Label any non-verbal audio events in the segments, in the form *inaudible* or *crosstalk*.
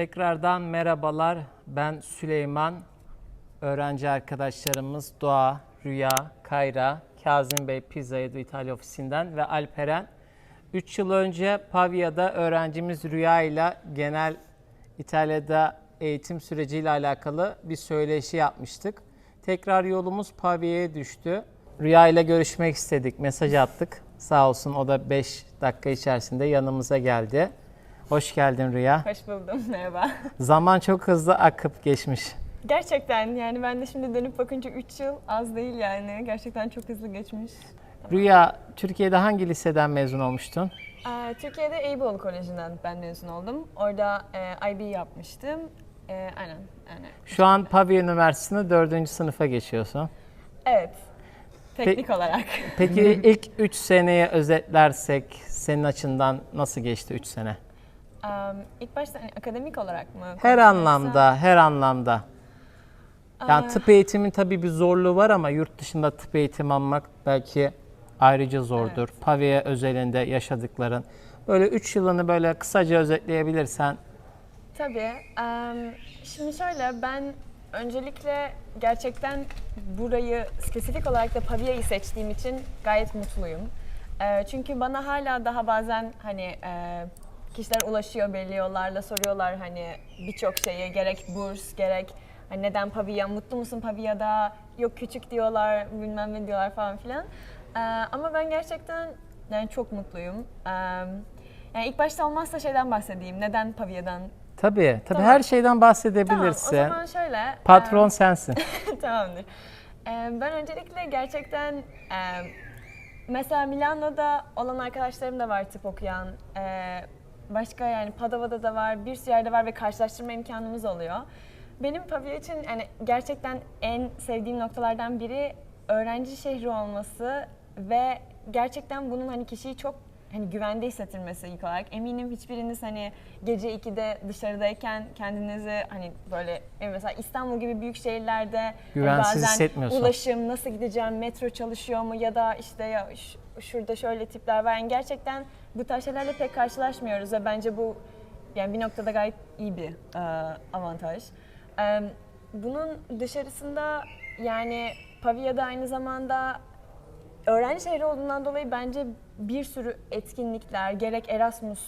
Tekrardan merhabalar. Ben Süleyman. Öğrenci arkadaşlarımız Doğa, Rüya, Kayra, Kazım Bey Pizza Edu İtalya ofisinden ve Alperen. 3 yıl önce Pavia'da öğrencimiz Rüya ile genel İtalya'da eğitim süreciyle alakalı bir söyleşi yapmıştık. Tekrar yolumuz Pavia'ya düştü. Rüya ile görüşmek istedik, mesaj attık. Sağ olsun o da 5 dakika içerisinde yanımıza geldi. Hoş geldin Rüya. Hoş buldum, merhaba. *laughs* Zaman çok hızlı akıp geçmiş. Gerçekten yani ben de şimdi dönüp bakınca 3 yıl az değil yani. Gerçekten çok hızlı geçmiş. Rüya, Türkiye'de hangi liseden mezun olmuştun? Ee, Türkiye'de Eyüboğlu Koleji'nden ben mezun oldum. Orada e, IB yapmıştım. E, aynen, aynen. Şu an Pavia Üniversitesi'nde 4. sınıfa geçiyorsun. Evet, teknik olarak. Peki *laughs* ilk 3 seneye özetlersek senin açından nasıl geçti 3 sene? İlk başta hani akademik olarak mı? Her anlamda, her anlamda. Yani tıp eğitimin tabii bir zorluğu var ama yurt dışında tıp eğitimi almak belki ayrıca zordur. Pavia özelinde yaşadıkların. Böyle 3 yılını böyle kısaca özetleyebilirsen. Tabii. Em, şimdi şöyle ben öncelikle gerçekten burayı spesifik olarak da Pavia'yı seçtiğim için gayet mutluyum. E, çünkü bana hala daha bazen hani e, kişiler ulaşıyor belli yollarla soruyorlar hani birçok şeyi gerek burs gerek hani neden Pavia mutlu musun Pavia'da yok küçük diyorlar bilmem ne diyorlar falan filan. E, ama ben gerçekten yani çok mutluyum. E, yani ilk başta olmazsa şeyden bahsedeyim. Neden Pavia'dan Tabii, tabii Tamam. her şeyden Tamam, bahsedebilirsin. o zaman şöyle. Patron sensin. e, *laughs* tamamdır. E, ben öncelikle gerçekten e, mesela Milano'da olan arkadaşlarım da var tıp okuyan. E, başka yani Padova'da da var, bir sürü yerde var ve karşılaştırma imkanımız oluyor. Benim Pavia için yani gerçekten en sevdiğim noktalardan biri öğrenci şehri olması ve gerçekten bunun hani kişiyi çok hani güvende hissettirmesi ilk olarak. Eminim hiçbiriniz hani gece 2'de dışarıdayken kendinizi hani böyle mesela İstanbul gibi büyük şehirlerde hani Güvensiz bazen hissetmiyorsun. ulaşım nasıl gideceğim, metro çalışıyor mu ya da işte ya ş- şurada şöyle tipler var. Yani gerçekten bu tarz şeylerle pek karşılaşmıyoruz ve bence bu yani bir noktada gayet iyi bir e, avantaj. E, bunun dışarısında yani Pavia'da aynı zamanda öğrenci şehri olduğundan dolayı bence bir sürü etkinlikler, gerek Erasmus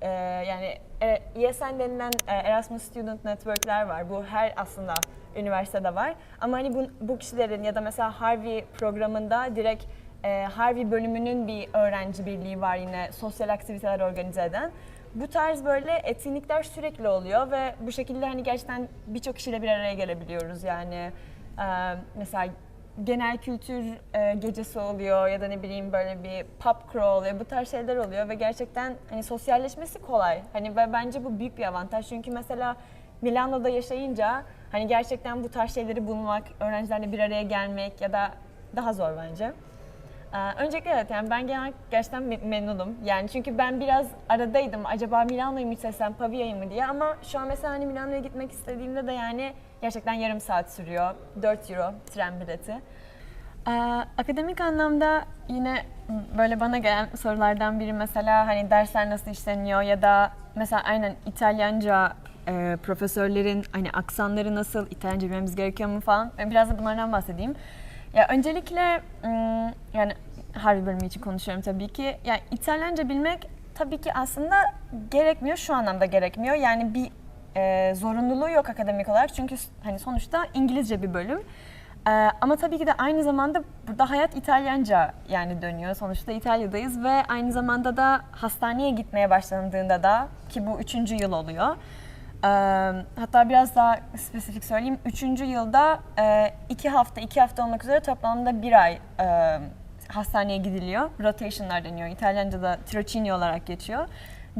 e, yani e, ESN denilen e, Erasmus Student Network'ler var. Bu her aslında üniversitede var. Ama hani bu, bu kişilerin ya da mesela Harvey programında direkt e, Harvey bölümünün bir öğrenci birliği var yine sosyal aktiviteler organize eden. Bu tarz böyle etkinlikler sürekli oluyor ve bu şekilde hani gerçekten birçok kişiyle bir araya gelebiliyoruz yani. e, mesela genel kültür e, gecesi oluyor ya da ne bileyim böyle bir pub crawl oluyor. Bu tarz şeyler oluyor ve gerçekten hani sosyalleşmesi kolay. Hani ve bence bu büyük bir avantaj. Çünkü mesela Milano'da yaşayınca hani gerçekten bu tarz şeyleri bulmak, öğrencilerle bir araya gelmek ya da daha zor bence. Ee, öncelikle evet yani ben genel gerçekten me- memnunum. Yani çünkü ben biraz aradaydım. Acaba Milano'yu mu seçsem, Pavia'yı mı diye ama şu an mesela hani Milano'ya gitmek istediğimde de yani gerçekten yarım saat sürüyor. 4 euro tren bileti. Ee, akademik anlamda yine böyle bana gelen sorulardan biri mesela hani dersler nasıl işleniyor ya da mesela aynen İtalyanca e, profesörlerin hani aksanları nasıl, İtalyanca bilmemiz gerekiyor mu falan. Ben biraz da bunlardan bahsedeyim. Ya öncelikle ım, yani Harvey bölümü için konuşuyorum tabii ki. Yani İtalyanca bilmek tabii ki aslında gerekmiyor. Şu anlamda gerekmiyor. Yani bir e, zorunluluğu yok akademik olarak. Çünkü hani sonuçta İngilizce bir bölüm. Ee, ama tabii ki de aynı zamanda burada hayat İtalyanca yani dönüyor. Sonuçta İtalya'dayız ve aynı zamanda da hastaneye gitmeye başlandığında da ki bu üçüncü yıl oluyor. Hatta biraz daha spesifik söyleyeyim. Üçüncü yılda e, iki hafta, iki hafta olmak üzere toplamda bir ay e, hastaneye gidiliyor. Rotationlar deniyor. İtalyanca'da tirocini olarak geçiyor.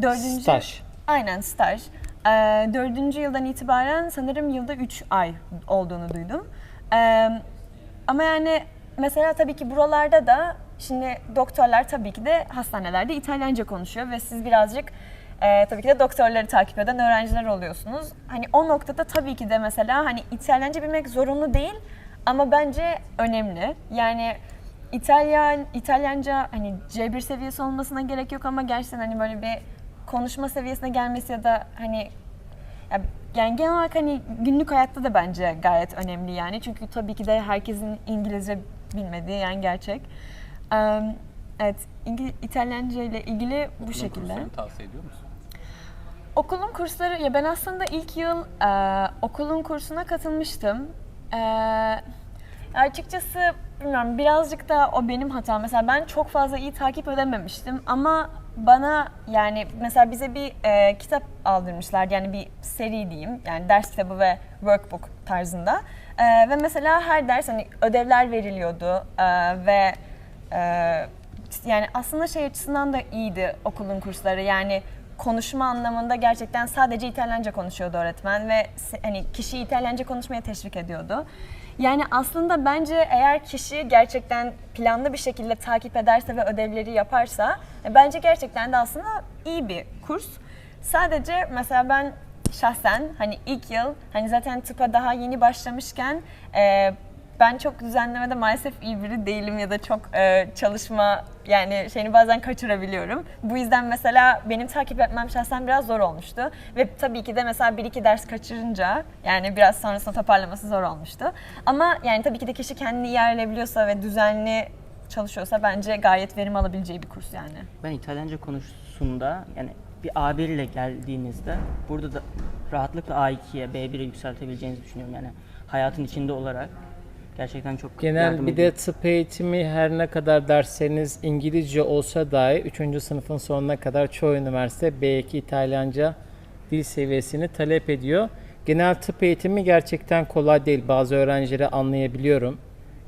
Dördüncü, Staj. Aynen staj. Dördüncü yıldan itibaren sanırım yılda üç ay olduğunu duydum. Ama yani mesela tabii ki buralarda da şimdi doktorlar tabii ki de hastanelerde İtalyanca konuşuyor ve siz birazcık e, tabii ki de doktorları takip eden öğrenciler oluyorsunuz. Hani o noktada tabii ki de mesela hani İtalyanca bilmek zorunlu değil ama bence önemli. Yani İtalyan İtalyanca hani C1 seviyesi olmasına gerek yok ama gerçekten hani böyle bir konuşma seviyesine gelmesi ya da hani Ya, yani genel olarak hani günlük hayatta da bence gayet önemli yani. Çünkü tabii ki de herkesin İngilizce bilmediği yani gerçek. Eee, evet, İngil- İtalyanca ile ilgili bu şekilde. Kurslarını tavsiye ediyor musun? Okulun kursları, ya ben aslında ilk yıl e, okulun kursuna katılmıştım. E, açıkçası bilmiyorum birazcık da o benim hatam. Mesela ben çok fazla iyi takip edememiştim ama bana yani mesela bize bir e, kitap aldırmışlar yani bir seri diyeyim yani ders kitabı ve workbook tarzında E, ve mesela her ders hani ödevler veriliyordu e, ve e, yani aslında şey açısından da iyiydi okulun kursları yani konuşma anlamında gerçekten sadece İtalyanca konuşuyordu öğretmen ve hani kişiyi İtalyanca konuşmaya teşvik ediyordu. Yani aslında bence eğer kişi gerçekten planlı bir şekilde takip ederse ve ödevleri yaparsa e, bence gerçekten de aslında iyi bir kurs. Sadece mesela ben şahsen hani ilk yıl hani zaten tıpa daha yeni başlamışken e, ben çok düzenlemede maalesef iyi biri değilim ya da çok e, çalışma yani şeyini bazen kaçırabiliyorum. Bu yüzden mesela benim takip etmem şahsen biraz zor olmuştu. Ve tabii ki de mesela bir iki ders kaçırınca yani biraz sonrasında toparlaması zor olmuştu. Ama yani tabii ki de kişi kendini iyi ayarlayabiliyorsa ve düzenli çalışıyorsa bence gayet verim alabileceği bir kurs yani. Ben İtalyanca konusunda yani bir A1 ile geldiğinizde burada da rahatlıkla A2'ye, B1'e yükseltebileceğinizi düşünüyorum. Yani hayatın içinde olarak gerçekten çok Genel bir de tıp eğitimi her ne kadar dersleriniz İngilizce olsa dahi 3. sınıfın sonuna kadar çoğu üniversite B2 İtalyanca dil seviyesini talep ediyor. Genel tıp eğitimi gerçekten kolay değil. Bazı öğrencileri anlayabiliyorum.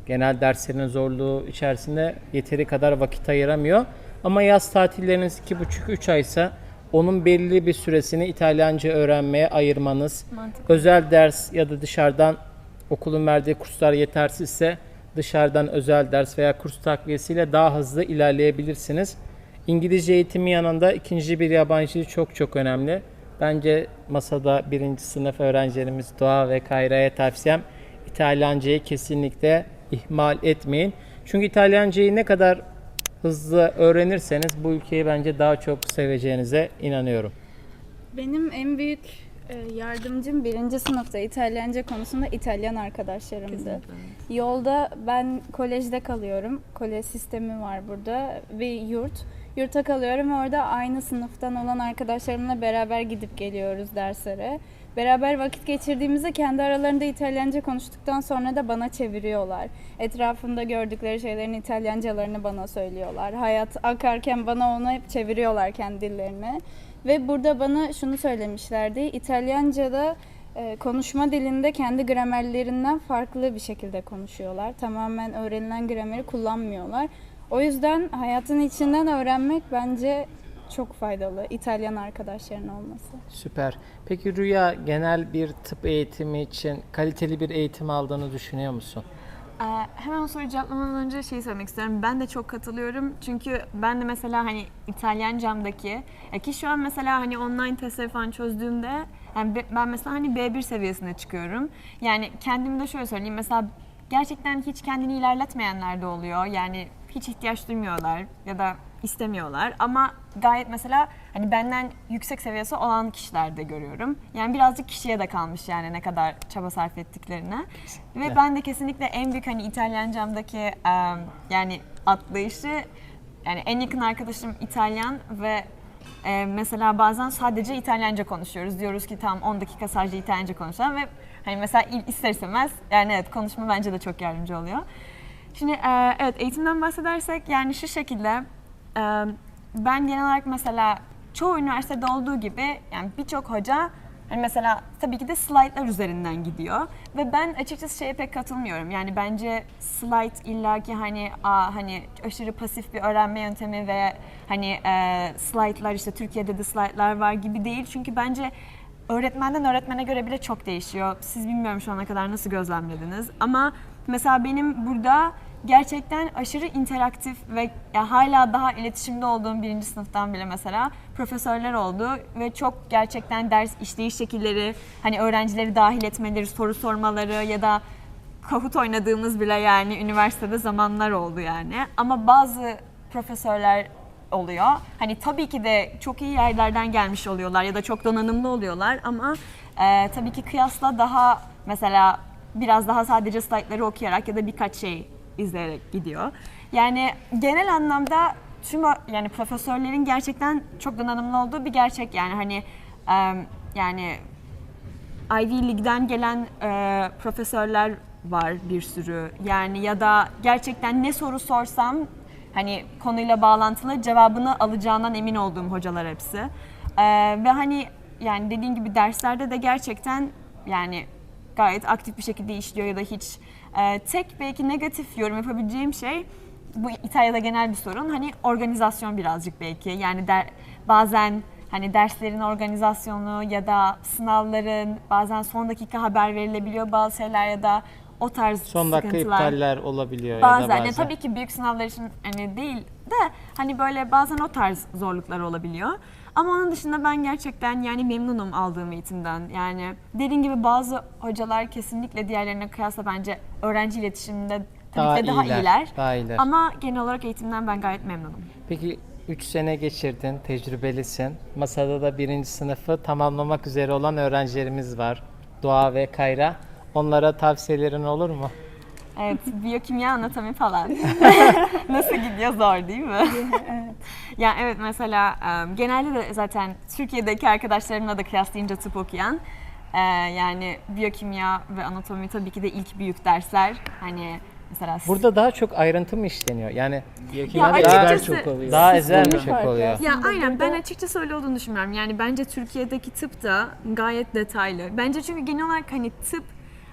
Genel derslerin zorluğu içerisinde yeteri kadar vakit ayıramıyor. Ama yaz tatilleriniz 2,5-3 aysa onun belli bir süresini İtalyanca öğrenmeye ayırmanız, Mantıklı. özel ders ya da dışarıdan okulun verdiği kurslar yetersizse dışarıdan özel ders veya kurs takviyesiyle daha hızlı ilerleyebilirsiniz. İngilizce eğitimi yanında ikinci bir yabancı dil çok çok önemli. Bence masada birinci sınıf öğrencilerimiz Doğa ve Kayra'ya tavsiyem İtalyancayı kesinlikle ihmal etmeyin. Çünkü İtalyancayı ne kadar hızlı öğrenirseniz bu ülkeyi bence daha çok seveceğinize inanıyorum. Benim en büyük yardımcım birinci sınıfta İtalyanca konusunda İtalyan arkadaşlarımdı. Yolda ben kolejde kalıyorum. Kolej sistemi var burada ve yurt. Yurtta kalıyorum ve orada aynı sınıftan olan arkadaşlarımla beraber gidip geliyoruz derslere. Beraber vakit geçirdiğimizde kendi aralarında İtalyanca konuştuktan sonra da bana çeviriyorlar. Etrafında gördükleri şeylerin İtalyancalarını bana söylüyorlar. Hayat akarken bana onu hep çeviriyorlar kendi dillerini. Ve burada bana şunu söylemişlerdi. İtalyanca'da e, konuşma dilinde kendi gramerlerinden farklı bir şekilde konuşuyorlar. Tamamen öğrenilen grameri kullanmıyorlar. O yüzden hayatın içinden öğrenmek bence çok faydalı. İtalyan arkadaşların olması. Süper. Peki Rüya genel bir tıp eğitimi için kaliteli bir eğitim aldığını düşünüyor musun? Ee, hemen o soruyu cevaplamadan önce şeyi söylemek istiyorum. Ben de çok katılıyorum. Çünkü ben de mesela hani İtalyancamdaki ya ki şu an mesela hani online testleri falan çözdüğümde yani be- ben mesela hani B1 seviyesine çıkıyorum. Yani kendimi de şöyle söyleyeyim. Mesela gerçekten hiç kendini ilerletmeyenler de oluyor. Yani hiç ihtiyaç duymuyorlar ya da istemiyorlar ama gayet mesela hani benden yüksek seviyesi olan kişiler de görüyorum. Yani birazcık kişiye de kalmış yani ne kadar çaba sarf ettiklerine. Ve ben de kesinlikle en büyük hani İtalyancamdaki yani atlayışı yani en yakın arkadaşım İtalyan ve e, mesela bazen sadece İtalyanca konuşuyoruz. Diyoruz ki tamam 10 dakika sadece İtalyanca konuşalım ve hani mesela ister istemez yani evet konuşma bence de çok yardımcı oluyor. Şimdi e, evet eğitimden bahsedersek yani şu şekilde ben genel olarak mesela çoğu üniversitede olduğu gibi yani birçok hoca hani mesela tabii ki de slaytlar üzerinden gidiyor ve ben açıkçası şeye pek katılmıyorum. Yani bence slide illaki hani a, hani aşırı pasif bir öğrenme yöntemi ve hani e, slaytlar işte Türkiye'de de slaytlar var gibi değil. Çünkü bence öğretmenden öğretmene göre bile çok değişiyor. Siz bilmiyorum şu ana kadar nasıl gözlemlediniz ama mesela benim burada gerçekten aşırı interaktif ve ya hala daha iletişimde olduğum birinci sınıftan bile mesela profesörler oldu ve çok gerçekten ders işleyiş şekilleri, hani öğrencileri dahil etmeleri, soru sormaları ya da Kahoot oynadığımız bile yani üniversitede zamanlar oldu yani. Ama bazı profesörler oluyor. Hani tabii ki de çok iyi yerlerden gelmiş oluyorlar ya da çok donanımlı oluyorlar ama Ee, tabii ki kıyasla daha mesela biraz daha sadece slaytları okuyarak ya da birkaç şey izleyerek gidiyor. Yani genel anlamda tüm yani profesörlerin gerçekten çok donanımlı olduğu bir gerçek yani hani yani Ivy League'den gelen e, profesörler var bir sürü. Yani ya da gerçekten ne soru sorsam hani konuyla bağlantılı cevabını alacağından emin olduğum hocalar hepsi. E, ve hani yani dediğin gibi derslerde de gerçekten yani gayet aktif bir şekilde işliyor ya da hiç. E, tek belki negatif yorum yapabileceğim şey bu İtalya'da genel bir sorun. Hani organizasyon birazcık belki. Yani der, bazen hani derslerin organizasyonu ya da sınavların bazen son dakika haber verilebiliyor bazı şeyler ya da o tarz Son dakika sıkıntılar. iptaller olabiliyor Bazen, ya da ya bazen. tabii ki büyük sınavlar için hani değil de hani böyle bazen o tarz zorluklar olabiliyor. Ama onun dışında ben gerçekten yani memnunum aldığım eğitimden. Yani dediğim gibi bazı hocalar kesinlikle diğerlerine kıyasla bence öğrenci iletişiminde tabii Daha ki de daha iyiler, iyiler. daha iyiler. Ama genel olarak eğitimden ben gayet memnunum. Peki 3 sene geçirdin, tecrübelisin. Masada da birinci sınıfı tamamlamak üzere olan öğrencilerimiz var. Doğa ve Kayra. Onlara tavsiyelerin olur mu? Evet, biyokimya, anatomi falan. *laughs* *laughs* Nasıl gidiyor zor değil mi? evet. ya evet mesela genelde de zaten Türkiye'deki arkadaşlarımla da kıyaslayınca tıp okuyan yani biyokimya ve anatomi tabii ki de ilk büyük dersler. Hani mesela Burada daha çok ayrıntı mı işleniyor? Yani Ya açıkçası- çok oluyor. daha ezel mi çok oluyor? aslında. Ya aynen ben açıkçası öyle olduğunu düşünmüyorum. Yani bence Türkiye'deki tıp da gayet detaylı. Bence çünkü genel olarak hani tıp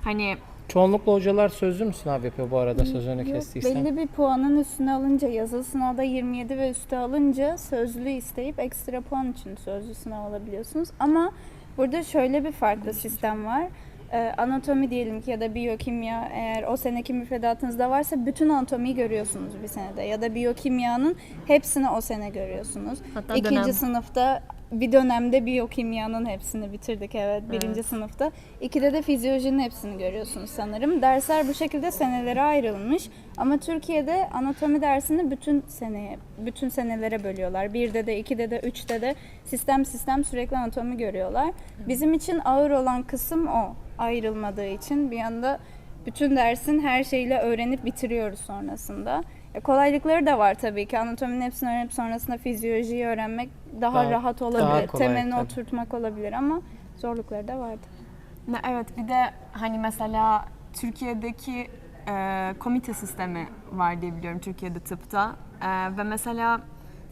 hani Çoğunlukla hocalar sözlü mü sınav yapıyor bu arada sözünü Yok, kestiysem? belli bir puanın üstüne alınca, yazılı sınavda 27 ve üstü alınca sözlü isteyip ekstra puan için sözlü sınav alabiliyorsunuz. Ama burada şöyle bir farklı sistem var. Ee, anatomi diyelim ki ya da biyokimya eğer o seneki müfredatınızda varsa bütün anatomiyi görüyorsunuz bir senede ya da biyokimyanın hepsini o sene görüyorsunuz. Hatta İkinci dönem. sınıfta bir dönemde biyokimyanın hepsini bitirdik evet birinci sınıfta. İkide de fizyolojinin hepsini görüyorsunuz sanırım. Dersler bu şekilde senelere ayrılmış ama Türkiye'de anatomi dersini bütün seneye, bütün senelere bölüyorlar. Birde de, ikide de, üçte de sistem sistem sürekli anatomi görüyorlar. Bizim için ağır olan kısım o. Ayrılmadığı için bir anda bütün dersin her şeyle öğrenip bitiriyoruz sonrasında. E, kolaylıkları da var tabii ki. Anatominin hepsini öğrenip sonrasında fizyolojiyi öğrenmek daha, Daha- rahat daha olabilir. kolay Temelini tabii. oturtmak olabilir ama zorlukları da vardı. Ne- Evet bir de hani mesela Türkiye'deki e, komite sistemi var diye biliyorum Türkiye'de tıpta E, ve mesela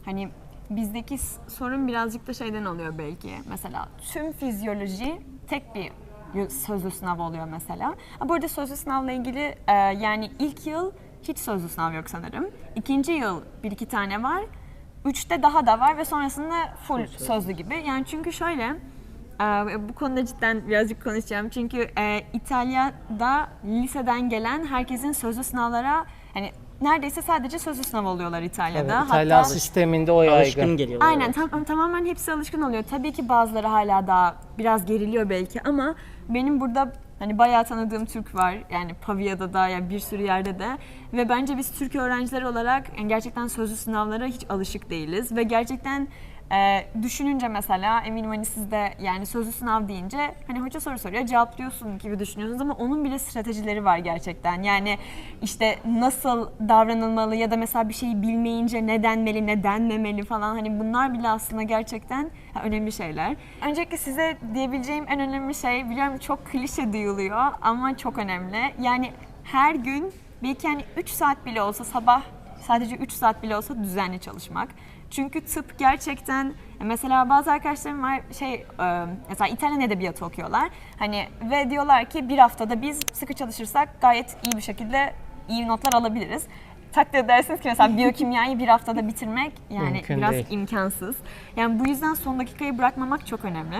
hani bizdeki s- sorun birazcık da şeyden oluyor belki mesela tüm fizyoloji tek bir y- sözlü sınav oluyor mesela. Ha, Bu arada sözlü sınavla ilgili e, yani ilk yıl hiç sözlü sınav yok sanırım. İkinci yıl bir iki tane var. Üçte daha da var ve sonrasında full sözlü gibi. Yani çünkü şöyle ee, bu konuda cidden birazcık konuşacağım. Çünkü e, İtalya'da liseden gelen herkesin sözlü sınavlara hani neredeyse sadece sözlü sınav oluyorlar Evet, İtalya'da. İtalyan Hatta sisteminde o Alışkın yaygın. aynen tam, tamamen hepsi alışkın oluyor. Tabii ki bazıları hala daha biraz geriliyor belki ama benim burada hani bayağı tanıdığım Türk var. Yani Pavia'da da ya bir sürü yerde de ve bence biz Türk öğrencileri olarak yani gerçekten sözlü sınavlara hiç alışık değiliz ve gerçekten e, düşününce mesela eminim hani siz de yani sözlü sınav deyince hani hoca soru soruyor cevaplıyorsun gibi düşünüyorsunuz ama onun bile stratejileri var gerçekten. Yani işte nasıl davranılmalı ya da mesela bir şeyi bilmeyince ne denmeli ne denmemeli falan hani bunlar bile aslında gerçekten önemli şeyler. Öncelikle size diyebileceğim en önemli şey biliyorum çok klişe duyuluyor ama çok önemli. Yani her gün belki hani 3 saat bile olsa sabah sadece 3 saat bile olsa düzenli çalışmak. Çünkü tıp gerçekten mesela bazı arkadaşlarım var şey e, mesela İtalyan edebiyatı okuyorlar. Hani ve diyorlar ki bir haftada biz sıkı çalışırsak gayet iyi bir şekilde iyi notlar alabiliriz. Takdir edersiniz ki mesela biyokimyayı bir haftada bitirmek yani Mümkün biraz değil. imkansız. Yani bu yüzden son dakikayı bırakmamak çok önemli.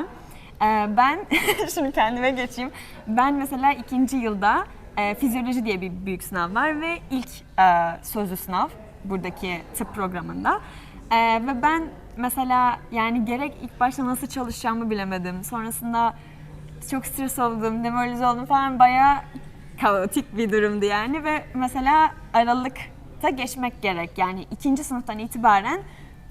Ee, ben *laughs* şimdi kendime geçeyim. Ben mesela ikinci yılda e, fizyoloji diye bir büyük sınav var ve ilk e, sözlü sınav buradaki tıp programında. E, ve ben mesela yani gerek ilk başta nasıl çalışacağımı bilemedim. Sonrasında çok stres oldum, demoralize oldum falan bayağı kaotik bir durumdu yani ve mesela Aralık'ta geçmek gerek. Yani ikinci sınıftan itibaren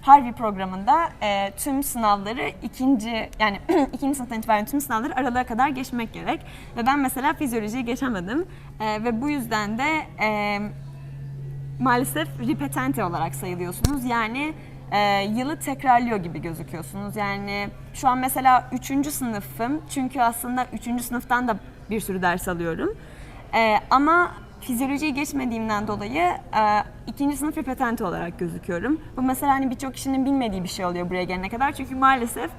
Harvey programında e, tüm sınavları ikinci yani *clears throat* ikinci sınıftan itibaren tüm sınavları aralığa kadar geçmek gerek. Ve ben mesela fizyolojiyi geçemedim. E, ve bu yüzden de e, maalesef ripetente olarak sayılıyorsunuz. Yani e, yılı tekrarlıyor gibi gözüküyorsunuz. Yani şu an mesela 3. sınıfım. Çünkü aslında 3. sınıftan da bir sürü ders alıyorum. E, ama fizyolojiyi geçmediğimden dolayı e, ikinci sınıf ripetente olarak gözüküyorum. Bu mesela hani birçok kişinin bilmediği bir şey oluyor buraya gelene kadar. Çünkü maalesef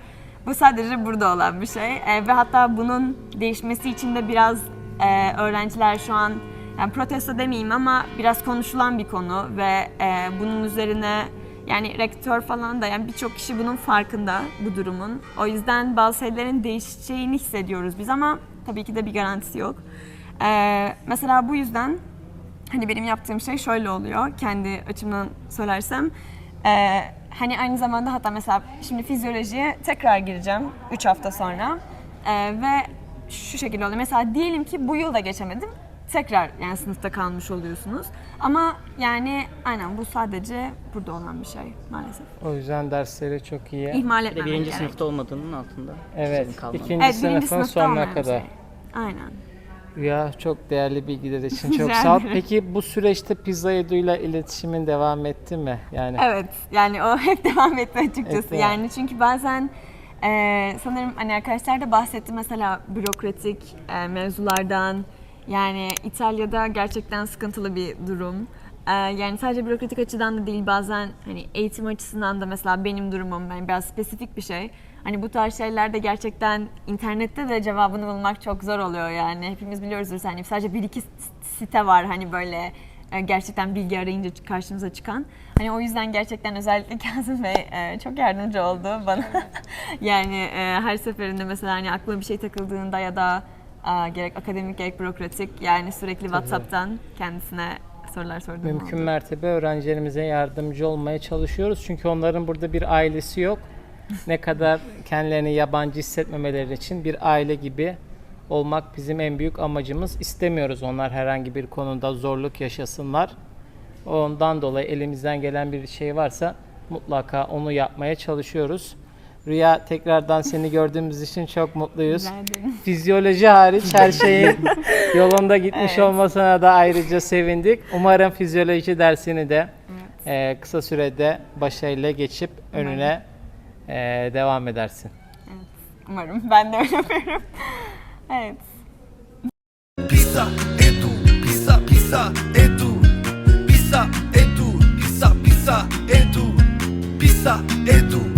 bu sadece burada olan bir şey. E, ve hatta bunun değişmesi için de biraz e, öğrenciler şu an yani protesto demeyeyim ama biraz konuşulan bir konu ve e, bunun üzerine yani rektör falan da yani birçok kişi bunun farkında bu durumun. O yüzden bazı şeylerin değişeceğini hissediyoruz biz ama tabii ki de bir garantisi yok. E, mesela bu yüzden hani benim yaptığım şey şöyle oluyor kendi açımdan söylersem. E, hani aynı zamanda hatta mesela şimdi fizyolojiye tekrar gireceğim 3 hafta sonra. E, ve şu şekilde oluyor. Mesela diyelim ki bu yıl da geçemedim. Tekrar yani sınıfta kalmış oluyorsunuz. Ama yani aynen bu sadece burada olan bir şey maalesef. O yüzden dersleri çok iyi. İhmal Bir de etmemek birinci gerek. sınıfta olmadığının altında. senin Evet, kalman. ikinci Evet, birinci sınıfın sınıfta sonuna olmayan bir kadar. şey. Aynen. Rüya çok değerli bilgiler için çok Rica sağ ol. ederim. Peki bu süreçte Pizza Edu'yla iletişimin devam etti mi? Yani Evet yani o *laughs* hep devam etti açıkçası. Etti. Yani çünkü bazen e, sanırım hani arkadaşlar da bahsetti mesela bürokratik e, mevzulardan. Yani İtalya'da gerçekten sıkıntılı bir durum. E, yani sadece bürokratik açıdan da değil bazen hani eğitim açısından da mesela benim durumum ben biraz spesifik bir şey. Hani bu tarz şeylerde gerçekten internette de cevabını bulmak çok zor oluyor yani. Hepimiz biliyoruzdur hani sadece bir iki site var hani böyle e, gerçekten bilgi arayınca karşımıza çıkan. Hani o yüzden gerçekten özellikle *laughs* Kazım Bey e, çok yardımcı oldu bana. *laughs* yani e, her seferinde mesela hani aklıma bir şey takıldığında ya da gerek akademik gerek bürokratik yani sürekli WhatsApp'tan kendisine sorular sorduğum mümkün oldu. mertebe öğrencilerimize yardımcı olmaya çalışıyoruz. Çünkü onların burada bir ailesi yok. Ne kadar kendilerini yabancı hissetmemeleri için bir aile gibi olmak bizim en büyük amacımız. İstemiyoruz onlar herhangi bir konuda zorluk yaşasınlar. Ondan dolayı elimizden gelen bir şey varsa mutlaka onu yapmaya çalışıyoruz. Rüya tekrardan seni gördüğümüz için çok mutluyuz. Fizyoloji hariç her şeyin *laughs* yolunda gitmiş Evet. olmasına da ayrıca sevindik. Umarım fizyoloji dersini de e, kısa sürede başarıyla geçip önüne e, devam edersin. Umarım ben de öyle evet. Pizza Edu, pizza pizza Edu, pizza Edu, pizza pizza Edu, pizza Edu, pizza pizza Edu.